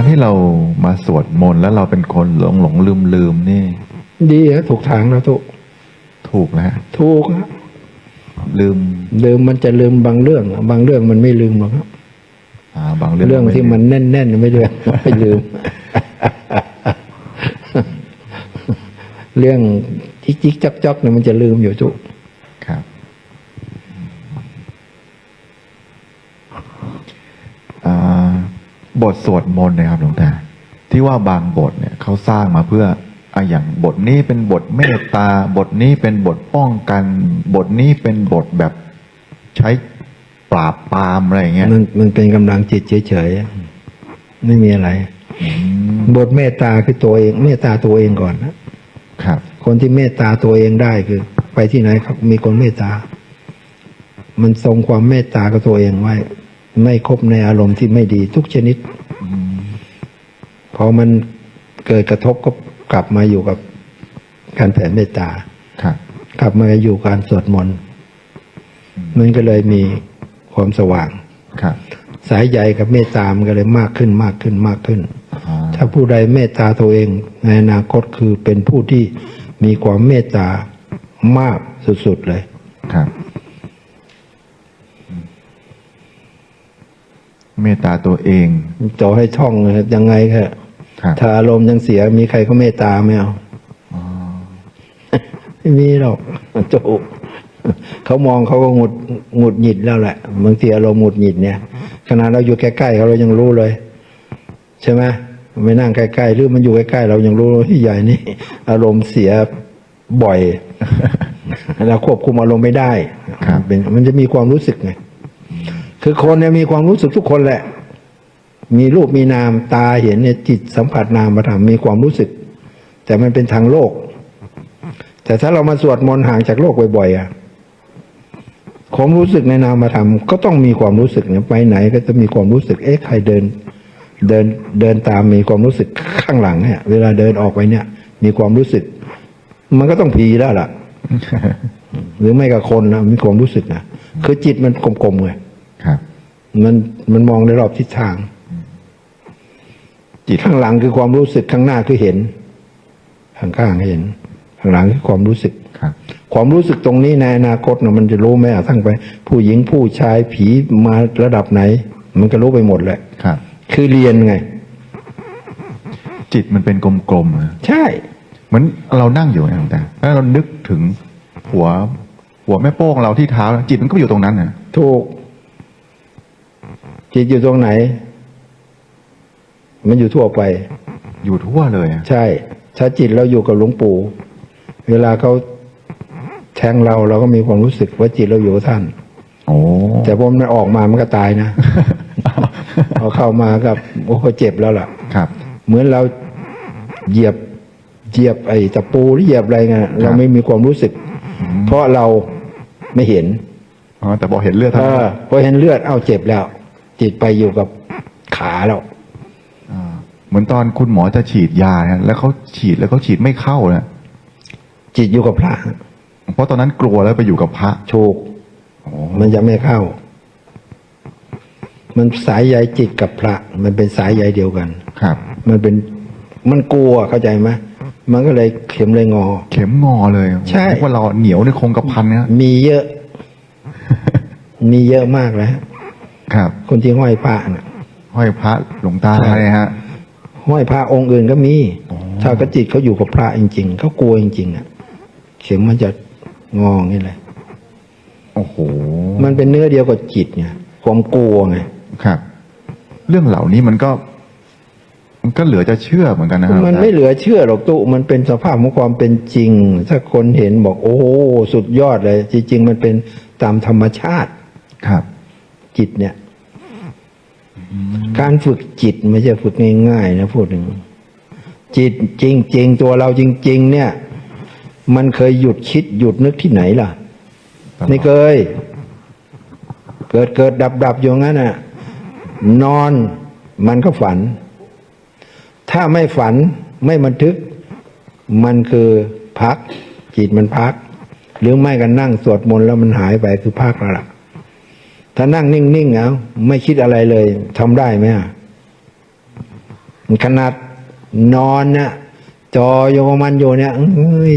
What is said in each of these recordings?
การที่เรามาสวดมนต์แล้วเราเป็นคนหลงหลงลืมลืมๆนี่ ดีฮะถูกทางแล้วทุกถูกนะฮะถูกฮะลืม ลืมมันจะลืมบางเรื่อง บางเรื่องมันไม่ลืมหรอกครับอ่าบางเรื่องเรื่องที่มันแน่นๆไม่เรื่องไม่ลืม เรื่องจิกจิกจอกจอกเนี่ยมันจะลืมอยู่ทุก ครับอ่า บทสวดมนต์นะครับหลวงตาที่ว่าบางบทเนี่ยเขาสร้างมาเพื่ออะอย่างบทนี้เป็นบทเมตตา บทนี้เป็นบทป้องกัน บทนี้เป็นบทแบบใช้ปราบปรามอะไรอย่างเงี้ยมันมันเป็นกำลังจิตเฉยๆไม่มีอะไรอืมบทเมตตาคือตัวเอง เมตตาตัวเองก่อนนะครับ คนที่เมตตาตัวเองได้คือ ไปที่ไหนครับมีคนเมตตา มันทรงความเมตตากับตัวเองไว้ ไม่คบในอารมณ์ที่ไม่ดีทุกชนิดอืมพอมันเกิดกระทบก็กลับมาอยู่กับการแผ่เมตตาครับกลับมาอยู่การสวดมนต์มันก็เลยมีความสว่างครับ สายใยกับเมตตามันก็เลยมากขึ้นมากขึ้นมากขึ้นอ่าถ้าผู้ใดเมตตาตัวเองในอนาคตคือเป็นผู้ที่มีความเมตตามากสุดๆเลยครับ เมตตาตัวเองต่อให้ท่องยังไงแค่ครับถ้าอารมณ์ยังเสียมีใครเขาเมตตาไหมเอาอ๋อไม่มีหรอกโจกเขามองเขาก็หงุดหงุดหงิดแล้วแหละบางทีอารมณ์หงุดหงิดเนี่ยขณะเราอยู่ใกล้ๆเขาเรายังรู้เลย ใช่ไหมไม่นั่งใกล้ๆหรือมันอยู่ใกล้ๆเรายังรู้ว่าที่ใหญ่นี่อารมณ์เสียบ่อยเราควบคุมอารมณ์ไม่ได้ครับเป็นมันจะมีความรู้สึกไง คือคนเนี่ยมีความรู้สึกทุกคนแหละ มีรูปมีนามตาเห็นเนี่ยจิตสัมผัสนามธรรมมีความรู้สึก แต่มันเป็นทางโลก แต่ถ้าเรามาสวดมนต์ห่างจากโลกบ่อยๆอะความรู้สึกในนามธรรมก็ต้องมีความรู้สึกเนี่ยไปไหนก็จะมีความรู้สึกเอ๊ะใครเดิน เดินเดินตามมีความรู้สึกข้างหลังเนี่ย เวลาเดินออกไปเนี่ย มีความรู้สึก มันก็ต้องผีแล้วล่ะ หรือไม่กับคนนะมีความรู้สึกนะคือจิตมันกลมๆไง ครับ มันมันมองในรอบทิศทาง จิตข้างหลังคือความรู้สึกข้างหน้าคือเห็น ข้างข้างเห็น ข้างหลังคือความรู้สึกครับความรู้สึกตรงนี้ในอนาคตนะมันจะรู้ไหมอะทั้งไป ผู้หญิงผู้ชายผีมาระดับไหน มันก็รู้ไปหมดแหละครับ คือเรียนไง จิตมันเป็นกลมๆอะใช่ เหมือนเรานั่งอยู่นะหลวงตาแล้วเรานึกถึงหัว หัวแม่โป้งเราที่เท้า จิตมันก็ไปอยู่ตรงนั้นน่ะถูก จิตอยู่ตรงไหน มันอยู่ทั่วไป อยู่ทั่วเลยอะใช่ถ้าจิตเราอยู่กับหลวงปู่ เวลาเขาแทงเราเราก็มีความรู้สึกว่าจิตเราอยู่กับท่าน โอ้แต่พอมันออกมามันก็ตายนะ พอเข้ามากับโอ้โหเจ็บแล้วล่ะ ครับ เหมือนเราเหยียบเหยียบไอ้ตะปูหรือเหยียบอะไรเงี้ยเราไม่มีความรู้สึก เพราะเราไม่เห็นอ๋อแต่พอเห็นเลือดเอเท่านั้นอพอเห็นเลือดเอ้าเจ็บแล้ว จิตไปอยู่กับขาแล้วาเหมือนตอนคุณหมอจะฉีดยานะแล้วเขาฉีดแล้วเขาฉีดไม่เข้านะจิตอยู่กับพระเพราะตอนนั้นกลัวแล้วไปอยู่กับพระถูกโอ้มันจะไม่เข้า มันสายใยจิตกับพระ มันเป็นสายใยเดียวกัน ครับ มันเป็นมันกลัวเข้าใจไหมมันก็เลยเข็มเลยงอ เข็มงอเลยใช่นึกว่าเราเหนียวในคงกระพันเนี่ยมีเยอะ มีเยอะมากแล้ว ครับ คนที่ห้อยพระน่ะห้อยพระหลวงตาใช่เลยฮะห้อยพระองค์อื่นก็มีอ๋อถ้ากระจิตเขาอยู่กับพระจริงๆเขากลัวจริงๆอะ เข็มมันจะงออย่างนี้เลยโอ้โหมันเป็นเนื้อเดียวกับจิตไงความกลัวไงครับ เรื่องเหล่านี้มันก็ มันก็เหลือจะเชื่อเหมือนกันนะครับมันไม่เหลือเชื่อหรอกตุมันเป็นสภาพของความเป็นจริง ถ้าคนเห็นบอก โอ้โหสุดยอดเลย จริง ๆ มันเป็นตามธรรมชาติครับ จิตเนี่ย การฝึกจิตไม่ใช่ฝึกง่ายๆนะพูดถึงจิตจริง ๆ ตัวเราจริง ๆ เนี่ย มันเคยหยุดคิดหยุดนึกที่ไหนล่ะ ไม่เคย เกิดเกิดดับดับอยู่งั้นน่ะ นอนมันก็ฝัน ถ้าไม่ฝันไม่บันทึก มันคือพัก จิตมันพัก หรือไม่กันนั่งสวดมนต์แล้วมันหายไปคือพักแล้วล่ะ ถ้านั่งนิ่งๆเอาไม่คิดอะไรเลยทำได้ไหมอะขนาดนอนเนี่ยจอโยมันอยู่เนี่ย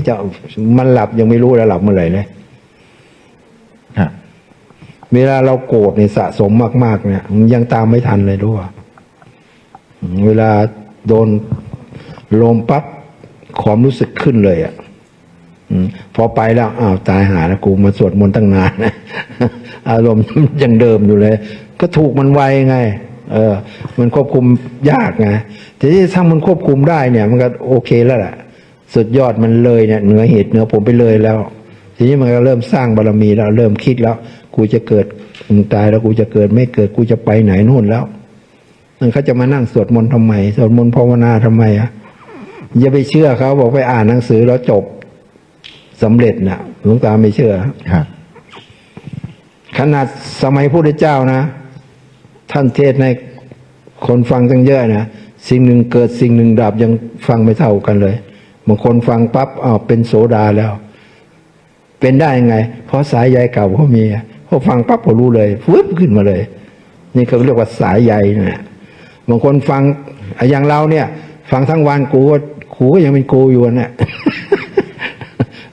จะมันหลับยังไม่รู้แล้วหลับเมื่อไหร่เลยเวลาเราโกรธเนี่ยสะสมมาก ๆ เนี่ยมันยังตามไม่ทันเลยด้วยเวลาโดนลมปั๊บความรู้สึกขึ้นเลยอะ่ะ พอไปแล้วอ้าวตายหาแล้วกูมาสวดมนต์ตั้งนานนะอารมณ์ยังเดิมอยู่เลย ก็ถูกมันไวไง เออ มันควบคุมยากไงทีนี้ถ้ามันควบคุมได้เนี่ย มันก็โอเคแล้วแหละสุดยอดมันเลยเนี่ยเหนือเหตุเหนือผมไปเลยแล้ว ทีนี้มันก็เริ่มสร้างบารมีแล้ว เริ่มคิดแล้ว กูจะเกิดมึงตายแล้วกูจะเกิดไม่เกิดกูจะไปไหนนู่นแล้วมันเขาจะมานั่งสวดมนต์ทำไมสวดมนต์ภาวนาทำไมอะอย่าไปเชื่อเขาบอกไปอ่านหนังสือแล้วจบ สำเร็จนะหลวงตาไม่เชื่อครับขนาดสมัยพระพุทธเจ้านะ ท่านเทศน์ในคนฟังตั้งเยอะนะสิ่งหนึ่งเกิดสิ่งหนึ่งดับยังฟังไม่เท่ากันเลยบางคนฟังปั๊บอ้าวเป็นโสดาแล้ว เป็นได้ยังไง เพราะสายใยเก่าเขามีพอฟังปั๊บเขารู้เลยฟึบขึ้นมาเลย นี่เขาเรียกว่าสายใยนะบางคนฟังอย่างเราเนี่ย ฟังทั้งวันกูก็กูก็ยังเป็นกูอยู่นะ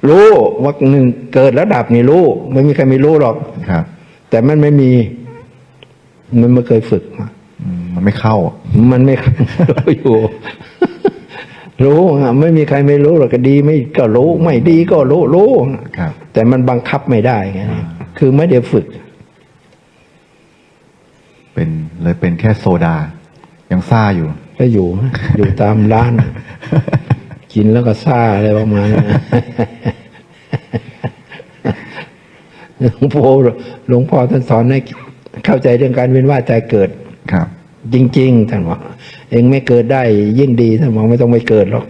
รู้ว่าหนึ่งเกิดแล้วดับนี่รู้ ไม่มีใครไม่รู้หรอกครับ แต่มันไม่มี มันไม่เคยฝึกมาอืมมันไม่เข้า มันไม่รู้อยู่ รู้อะไม่มีใครไม่รู้หรอกก็ดีไม่ก็รู้ไม่ดีก็รู้รู้ครับแต่มันบังคับไม่ได้ไงคือไม่ได้ฝึก เป็นเลยเป็นแค่โซดา ยังซ่าอยู่ก็อยู่ อยู่ตามร้าน กินแล้วก็ซ่าอะไรประมาณนั้นหลวงพ่อหลวงพ่อท่านสอนให้เข้าใจเรื่องการเวียนว่ายตายเกิดครับ จริง ๆ ท่านว่าเองไม่เกิดได้ยิ่งดีท่านบอกไม่ต้องไปเกิดหรอก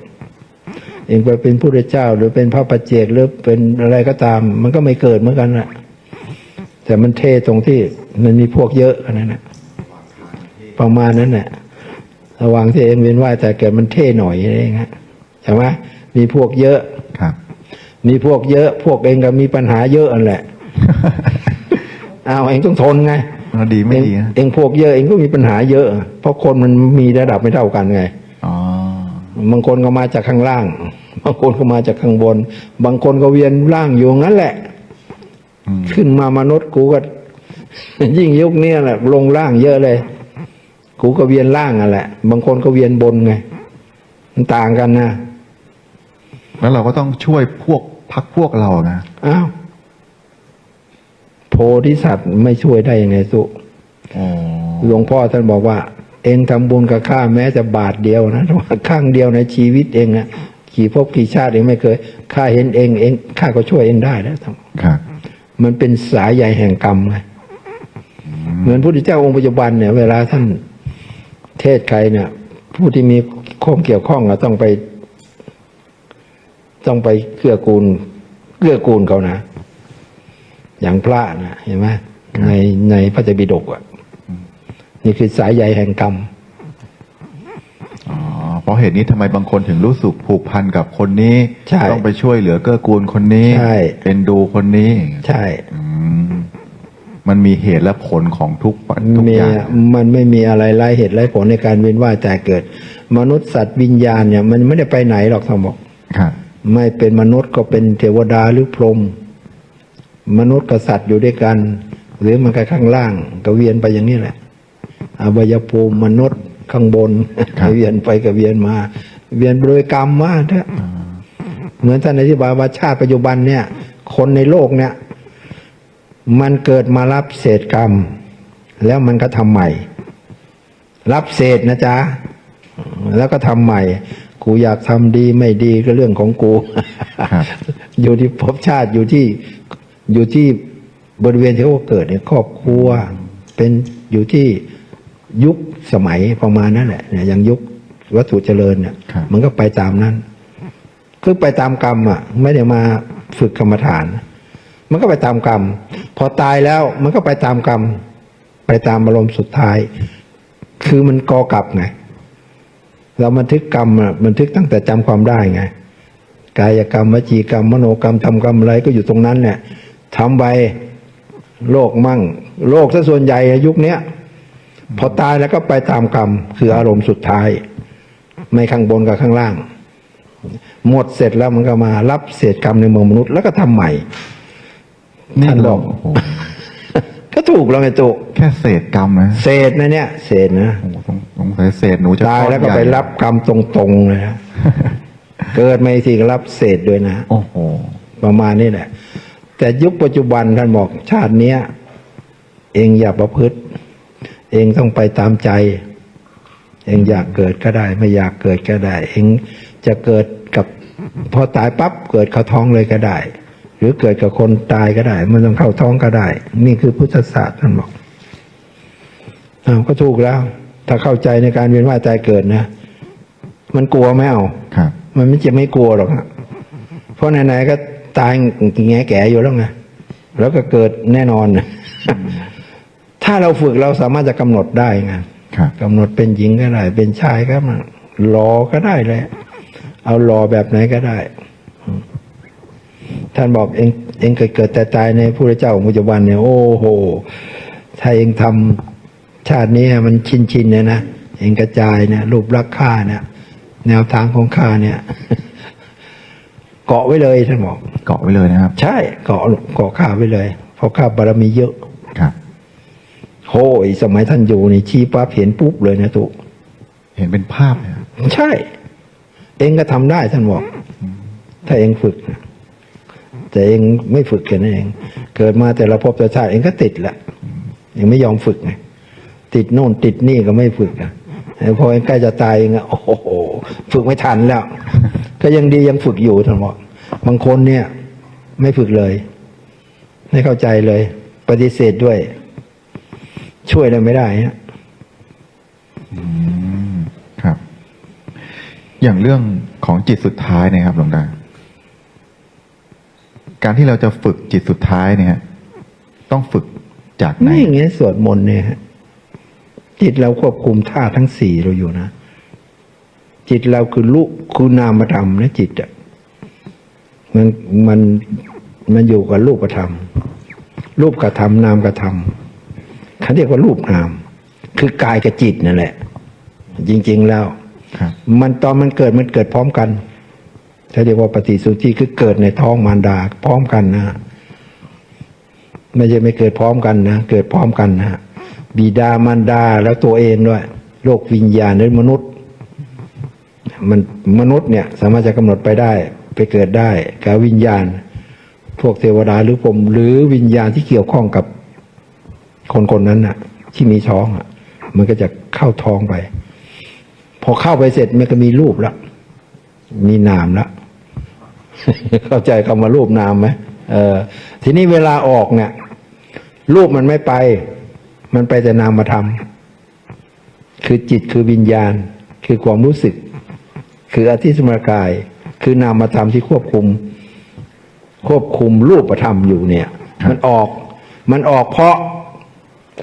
เองไปเป็นผู้เจ้า หรือเป็นพระปัจเจกหรือเป็นอะไรก็ตาม มันก็ไม่เกิดเหมือนกันแหละแต่มันเท่ตรงที่มันมีพวกเยอะขนาดนั้นนะประมาณนั้นแหละระหว่างที่เองเวียนว่ายแต่เกิดมันเท่หน่อยอะไรอย่างเงี้ย ใช่ไหมมีพวกเยอะครับ มีพวกเยอะ พวกเองก็มีปัญหาเยอะอันแหละอ้าวเองต้องทนไงแล้วดีไม่ดีนะเองพวกเยอะเองก็มีปัญหาเยอะ เพราะคนมันมีระดับไม่เท่ากันไงอ๋อบางคนก็มาจากข้างล่าง บางคนก็มาจากข้างบน บางคนก็เวียนล่างอยู่งั้นแหละอืมขึ้นมามนุษย์กูก็ยิ่งยุคเนี้ยแหละ ลงล่างเยอะเลย กูก็เวียนล่างอะแหละ บางคนก็เวียนบนไง มันต่างกันนะ แล้วเราก็ต้องช่วยพวกพักพวกเรานะอ้าวโพธิสัตว์ไม่ช่วยได้ยังไงสุอ๋อหลวงพ่อท่านบอกว่า เองทำบุญกับข้าแม้จะบาทเดียวนะแต่ว่าข้างเดียวในชีวิตเองอะกี่ภพกี่ชาติเองไม่เคยข้าเห็นเองเองข้าก็ช่วยเองได้แล้วครับมันเป็นสายใยแห่งกรรมไงเหมือนพระพุทธเจ้าองค์ปัจจุบันเนี่ย เวลาท่านเทศใครเนี่ย ผู้ที่มีข้อมเกี่ยวข้องอะต้องไป ต้องไปเกื้อกูลเกื้อกูลเขานะ อย่างพระนะเห็นไหมในในพระเจ้าบิดกอะ นี่คือสายใยแห่งกรรมอ๋อเพราะเหตุนี้ทำไมบางคนถึงรู้สึกผูกพันกับคนนี้ใช่ต้องไปช่วยเหลือเกื้อกูลคนนี้ใช่เป็นดูคนนี้ ใช่อืมมันมีเหตุและผลของทุกปัจทุกมีอย่างมันไม่มีอะไรไร้เหตุไร้ผลในการเวียนว่ายแต่เกิด มนุษย์สัตว์วิญญาณเนี่ย มันไม่ได้ไปไหนหรอกท่านบอกครับ ไม่เป็นมนุษย์ก็เป็นเทวดาหรือพรหมมนุษย์กับสัตว์อยู่ด้วยกัน หรือมันก็ข้างล่างก็เวียนไปอย่างนี้แหละอบายภูมิมนุษย์ข้างบนเวียนไปก็เวียนมา เวียนโดยกรรมมาเถอะเหมือนท่านอธิบายว่าชาติปัจจุบันเนี่ย คนในโลกเนี่ย มันเกิดมารับเศษกรรม แล้วมันก็ทำใหม่ รับเศษนะจ๊ะแล้วก็ทำใหม่ กูอยากทำดีไม่ดีก็เรื่องของกูครับอยู่ที่ภพชาติอยู่ที่อยู่ที่บริเวณที่เขาเกิดเนี่ยครอบครัว เป็นอยู่ที่ยุคสมัยประมาณนั้นแหละเนี่ยอย่างยุควัตถุเจริญเนี่ยครับมันก็ไปตามนั้นคือไปตามกรรมอะ ไม่ได้มาฝึกกรรมฐาน มันก็ไปตามกรรม พอตายแล้วมันก็ไปตามกรรม ไปตามอารมณ์สุดท้าย คือมันกอกลับไง เราบันทึกกรรมอะบันทึกตั้งแต่จำความได้ไง กายกรรมวจีกรรม มโนกรรมทำกรรมอะไรก็อยู่ตรงนั้นเนี่ยทำไปโลกมั่ง โลกซะส่วนใหญ่อะยุคเนี้ยพอตายแล้วก็ไปตามกรรม คืออารมณ์สุดท้าย ไม่ข้างบนกับข้างล่าง หมดเสร็จแล้วมันก็มารับเศษกรรมในเมืองมนุษย์แล้วก็ทำใหม่นี่ท่านบเราอกโอ้โห ก็ถูกแล้วไงตุแค่เศษกรรมนะเศษนะเนี่ย เศษนะโอ้โหสงสงสัยเศษหนูจะตายแล้วก็ก้อนไปใหญ่รับกรรมตรงๆเลยนะเกิดมาอีกทีก็รับเศษด้วยนะโอ้โหประมาณนี้แหละ แต่ยุคปัจจุบันท่านบอกชาติเนี้ย เองอย่าประพฤติ เองต้องไปตามใจ เองอยากเกิดก็ได้ ไม่อยากเกิดก็ได้ เองจะเกิดกับพอตายปั๊บเกิดเข้าท้องเลยก็ได้ หรือเกิดกับคนตายก็ได้ มันต้องเข้าท้องก็ได้ นี่คือพุทธศาสตร์ท่านบอกอ้าวก็ถูกแล้ว ถ้าเข้าใจในการเวียนว่ายตายเกิดนะมันกลัวไหมเอาครับมันไม่จะไม่กลัวหรอกฮะเพราะไหนๆก็ตายแงแก่อยู่แล้วไงแล้วก็เกิดแน่นอนถ้าเราฝึกเราสามารถจะกำหนดได้ไงครับกำหนดเป็นหญิงก็ได้ เป็นชายก็มารอก็ได้เลย เอารอแบบไหนก็ได้ ท่านบอกเองเองเกิดเกิดแต่ตายในพระเจ้าของปัจจุบันเนี่ยโอ้โห ถ้าเองทำชาตินี้ให้มันชินชินๆเนี่ยนะเองกระจายเนี่ยรูปรักษณ์ข้าเนี่ยแนวทางของข้าเนี่ย เกาะไว้เลยท่านบอก เกาะไว้เลยนะครับ ใช่เกาะเกาะข้าไว้เลยเพราะข้าบารมีเยอะครับโอ้ยสมัยท่านอยู่นี่ชี้ปั๊บเห็นปุ๊บเลยนะตุเห็นเป็นภาพเลยครับใช่ เองก็ทำได้ท่านบอก ถ้าเองฝึกนะ แต่เองไม่ฝึกแค่นั้นเอง เกิดมาแต่ละภพแต่ชาติเองก็ติดแหละเองไม่ยอมฝึกไงติดโน่นติดนี่ก็ไม่ฝึกนะพอเองใกล้จะตายเองอะโอ้โหฝึกไม่ทันแล้ว ก็ยังดียังฝึกอยู่ท่านบอกบางคนเนี่ย ไม่ฝึกเลย ไม่เข้าใจเลย ปฏิเสธด้วย ช่วยอะไรไม่ได้ฮะครับ อย่างเรื่องของจิตสุดท้ายนะครับหลวงตา การที่เราจะฝึกจิตสุดท้ายเนี่ยต้องฝึกจากไหนนี่ไงสวดมนต์เนี่ยฮะจิตเราควบคุมธาตุทั้งสี่เราอยู่นะ จิตเราคือลูกคือนามธรรมนะจิตอะมันมันมันอยู่กับรูปธรรม รูปกับธรรมนามกับธรรมเขาเรียกว่ารูปนาม คือกายกับจิตนั่นแหละ จริง ๆแล้วครับมันตอนมันเกิดมันเกิดพร้อมกัน เขาเรียกว่าปฏิสุทธิคือเกิดในท้องมารดาพร้อมกันนะ ไม่ใช่ไม่เกิดพร้อมกันนะ เกิดพร้อมกันนะบิดามารดาแล้วตัวเองด้วยโลกวิญญาณหรือมนุษย์ มันมนุษย์เนี่ย สามารถจะกำหนดไปได้ ไปเกิดได้กับวิญญาณ พวกเทวดาหรือผมหรือวิญญาณที่เกี่ยวข้องกับคนคนนั้นน่ะ ที่มีท้องอะ มันก็จะเข้าท้องไป พอเข้าไปเสร็จมันก็มีรูปแล้วมีนามแล้ว เข้าใจคำว่ารูปนามไหมเออทีนี้เวลาออกเนี่ย รูปมันไม่ไป มันไปแต่นามธรรมคือจิตคือวิญญาณ คือความรู้สึก คืออธิสมรกาย คือนามธรรมที่ควบคุม ควบคุมรูปธรรมอยู่เนี่ย มันออก มันออกเพราะ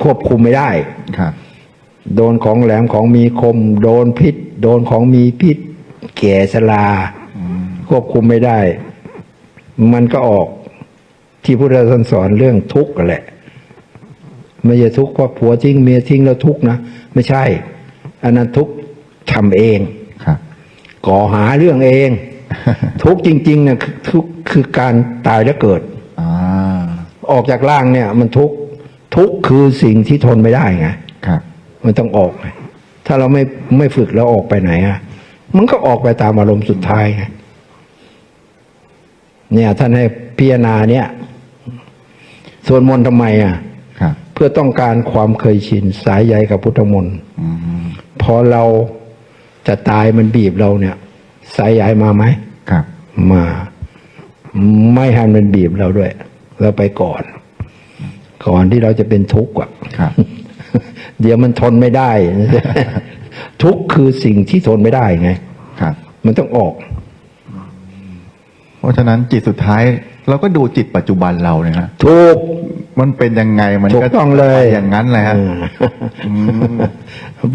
ควบคุมไม่ได้ครับโดนของแหลมของมีคม โดนพิษ โดนของมีพิษ แก่ชรา ควบคุมไม่ได้ มันก็ออกที่พุทธศาสนาสอนเรื่องทุกข์แหละ ไม่ใช่ทุกข์เพราะผัวทิ้งเมียทิ้งแล้วทุกข์นะ ไม่ใช่ อันนั้นทุกข์ทำเองครับก่อหาเรื่องเอง ทุกข์จริงๆเนี่ยคือทุกข์คือการตายแล้วเกิดอ่าออกจากร่างเนี่ย มันทุกข์ทุกข์คือสิ่งที่ทนไม่ได้ไงครับมันต้องออกไงถ้าเราไม่ไม่ฝึกแล้วออกไปไหนอะมันก็ออกไปตามอารมณ์สุดท้ายไง เนี่ยท่านให้พิจารณาเนี่ยสวดมนต์ทำไมอะครับเพื่อต้องการความเคยชินสายใยกับพุทธมนต์อืมพอเราจะตายมันบีบเราเนี่ย สายใยมาไหมครับมา ไม่ให้มันบีบเราด้วย เราไปก่อน ก่อนที่เราจะเป็นทุกข์อะครับเดี๋ยวมันทนไม่ได้ ทุกข์คือสิ่งที่ทนไม่ได้ไงครับมันต้องออก เพราะฉะนั้นจิตสุดท้ายเราก็ดูจิตปัจจุบันเราเนี่ยฮะถูก มันเป็นยังไงมันถูกก็ต้องเลย ไปอย่างนั้นเลยฮะอืมอืม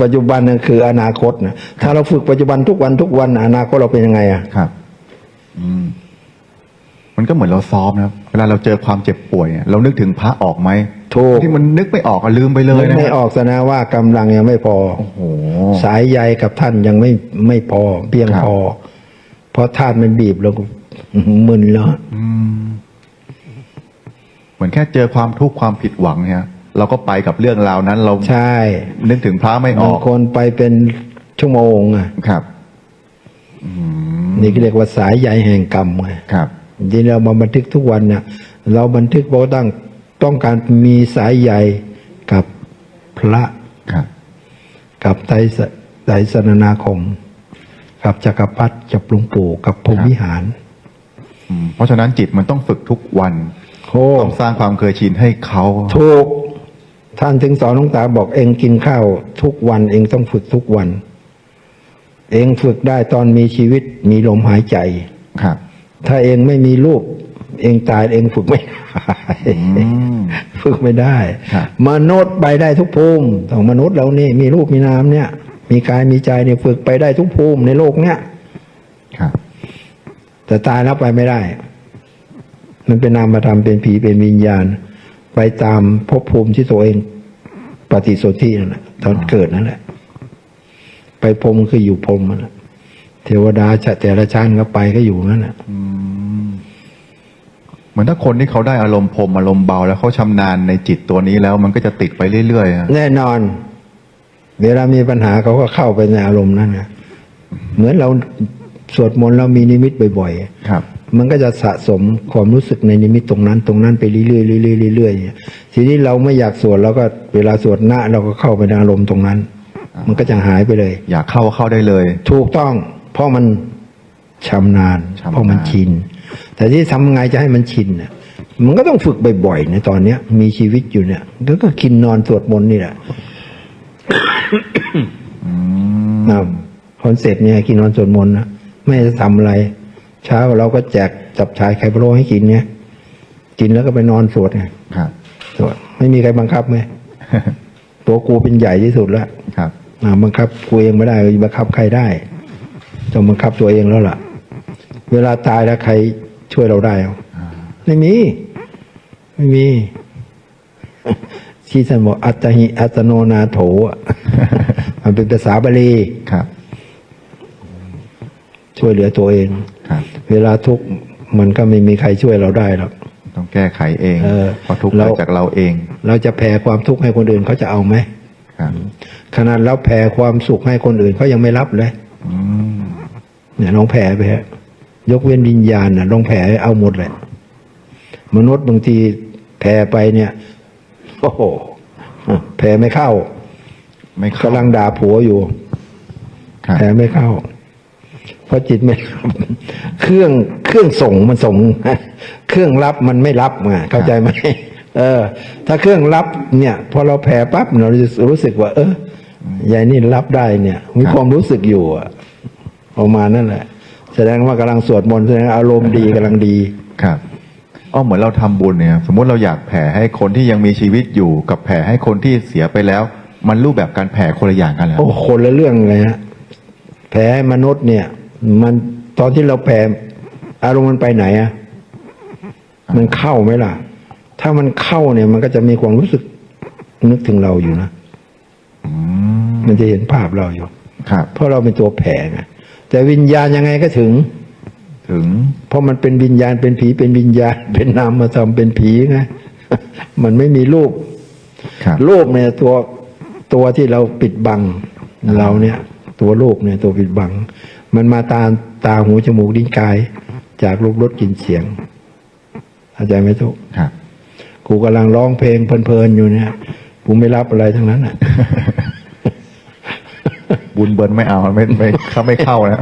ปัจจุบันนั่นคืออนาคตนะถ้าเราฝึกปัจจุบันทุกวันทุกวันอนาคตเราเป็นยังไงอะ ครับ อืมมันก็เหมือนเราซ้อมนะครับเวลาเราเจอความเจ็บป่วยเนี่ยเรานึกถึงพระออกไหมถูก ที่มันนึกไม่ออกอะลืมไปเลยนึกนะไม่ออกซะนะว่ากำลังยังไม่พอ โอ้โห สายใยกับท่านยังไม่ไม่พอ เพียงครับ พอ เพราะท่านมันบีบแล้วก็ มึนแล้วอืมเหมือนแค่เจอความทุกข์ความผิดหวังเนี่ยเราก็ไปกับเรื่องราวนั้น เราใช่นึกถึงพระไม่อบาองกคนไปเป็นชั่วโมงอะครับอืมนี่ก็เรียกว่าสายใยแห่งกรรมไงครับที่เรามาบันทึกทุกวันเนี่ยเราบันทึกเพราะต้องต้องการมีสายใยกับพระครับ กับไตรสไตรสนนาคม กับจักรพรรดิกับหลวงปู่กับพรหมวิหารอืม เพราะฉะนั้นจิตมันต้องฝึกทุกวันโอ้ต้องสร้างความเคยชินให้เขาถูกท่านถึงสอนหลวงตาบอกเองกินข้าวทุกวันเองต้องฝึกทุกวัน เองฝึกได้ตอนมีชีวิตมีลมหายใจครับ ถ้าเองไม่มีลูกเองตายเองฝึกไม่ได้อืมฝึกไม่ได้ครับมนุษย์ไปได้ทุกภูมิของมนุษย์เรานี่มีรูปมีนามเนี่ย มีกายมีใจเนี่ยฝึกไปได้ทุกภูมิในโลกเนี่ยครับ แต่ตายแล้วไปไม่ได้ มันเป็นนามธรรมเป็นผีเป็นวิญญาณ ไปตามภพภูมิที่ตัวเอง ปฏิสนธินั่นแหละตอนเกิดนั่นแหละ ไปพรหมคืออยู่พรหมนั่นแหละเทวดาจะแต่ละชั้นก็ไปก็อยู่นั่นแหละอืมเหมือนถ้าคนที่เขาได้อารมณ์พรมอารมณ์เบาแล้วเขาชำนาญในจิตตัวนี้แล้ว มันก็จะติดไปเรื่อยๆอะแน่นอน เวลามีปัญหาเขาก็เข้าไปในอารมณ์นั้นนะเหมือนเรา สวดมนต์เรามีนิมิตบ่อยๆครับ มันก็จะสะสมความรู้สึกในนิมิตตรงนั้น ตรงนั้นไปเรื่อยๆเรื่อยๆเรื่อยๆทีนี้เราไม่อยากสวดเราก็เวลาสวดหน้าเราก็เข้าไปในอารมณ์ตรงนั้น มันก็จะหายไปเลย อยากเข้าเข้าได้เลย ถูกต้อง เพราะมันชำนาญชำนาญเพราะมันชิน แต่ที่ทำไงจะให้มันชินน่ะมันก็ต้องฝึกบ่อยๆในตอนเนี้ย มีชีวิตอยู่เนี่ยก็ก็กินนอนสวดมนต์นี่แหละอืมนะคอนเซ็ปต์เนี่ยกินนอนสวดมนต์นะ ไม่จะทำอะไร เช้าเราก็แจกจับชายไข่พะโล้ให้กินเนี่ย กินแล้วก็ไปนอนสวดไงครับ สวดไม่มีใครบังคับไหมตัวกูเป็นใหญ่ที่สุดแล้วครับอ่าบังคับกูเองไม่ได้จะบังคับใครได้ต้องบังคับตัวเองแล้วล่ะ เวลาตายแล้วใครช่วยเราได้เอาไม่มี ไม่มี ที่ท่านบอกอัตหิอัตโนนาโถอะมันเป็นภาษาบาลีครับ ช่วยเหลือตัวเอง ครับ เวลาทุกข์มันก็ไม่มีใครช่วยเราได้หรอก ต้องแก้ไขเองเออเพราะทุกข์เรา เกิดจากเราเองเราจะแผ่ความทุกข์ให้คนอื่นเขาจะเอาไหมครับขนาดเราแผ่ความสุขให้คนอื่นเขายังไม่รับเลย อืมเนี่ยลองแผ่ไปฮะยกเว้นวิญญาณนะลองแผ่ให้เอาหมดเลย มนุษย์บางทีแผ่ไปเนี่ย โอ้โหแผ่ไม่เข้าไม่เข้ากำลังด่าผัวอยู่ ครับแผ่ไม่เข้าเพ ราะจิตไม่เครื่องเครื่องส่งมันส่ง เครื่องรับมันไม่รับไงเข้าใจไหมเออ ถ้าเครื่องรับเนี่ย พอเราแผ่ปั๊บเราจะรู้สึกว่า เออยายนี่รับได้เนี่ย มีความรู้สึกอยู่อะประมาณนั่นแหละ แสดงว่ากำลังสวดมนต์แสดงว่าอารมณ์ดีกำลังดีครับอ๋อเหมือนเราทำบุญเนี่ย สมมุติเราอยากแผ่ให้คนที่ยังมีชีวิตอยู่กับแผ่ให้คนที่เสียไปแล้ว มันรูปแบบการแผ่คนละอย่างกันแล้วโอ้คนละเรื่องเลยฮะแผลมนุษย์เนี่ย มันตอนที่เราแผ่อารมณ์มันไปไหนอะมันเข้าไหมล่ะ ถ้ามันเข้าเนี่ย มันก็จะมีความรู้สึกนึกถึงเราอยู่นะอืมมันจะเห็นภาพเราอยู่ครับเพราะเราเป็นตัวแผ่ไงแต่วิญญาณยังไงก็ถึง ถึง เพราะมันเป็นวิญญาณเป็นผีเป็นวิญญาณ เป็นนามธรรมเป็นผีไงมันไม่มีรูปครับรูปเนี่ยตัวตัวที่เราปิดบังเราเนี่ย ตัวรูปเนี่ยตัวปิดบัง มันมาตาตาหูจมูกลิ้นกาย จากรูปรสกลิ่นเสียงเข้าใจไหมทุกครับกูกำลังร้องเพลงเพลินๆอยู่เนี่ยกูไม่รับอะไรทั้งนั้นอะบุญเบิร์นไม่เอาไม่ไม่เขาไม่เข้านะ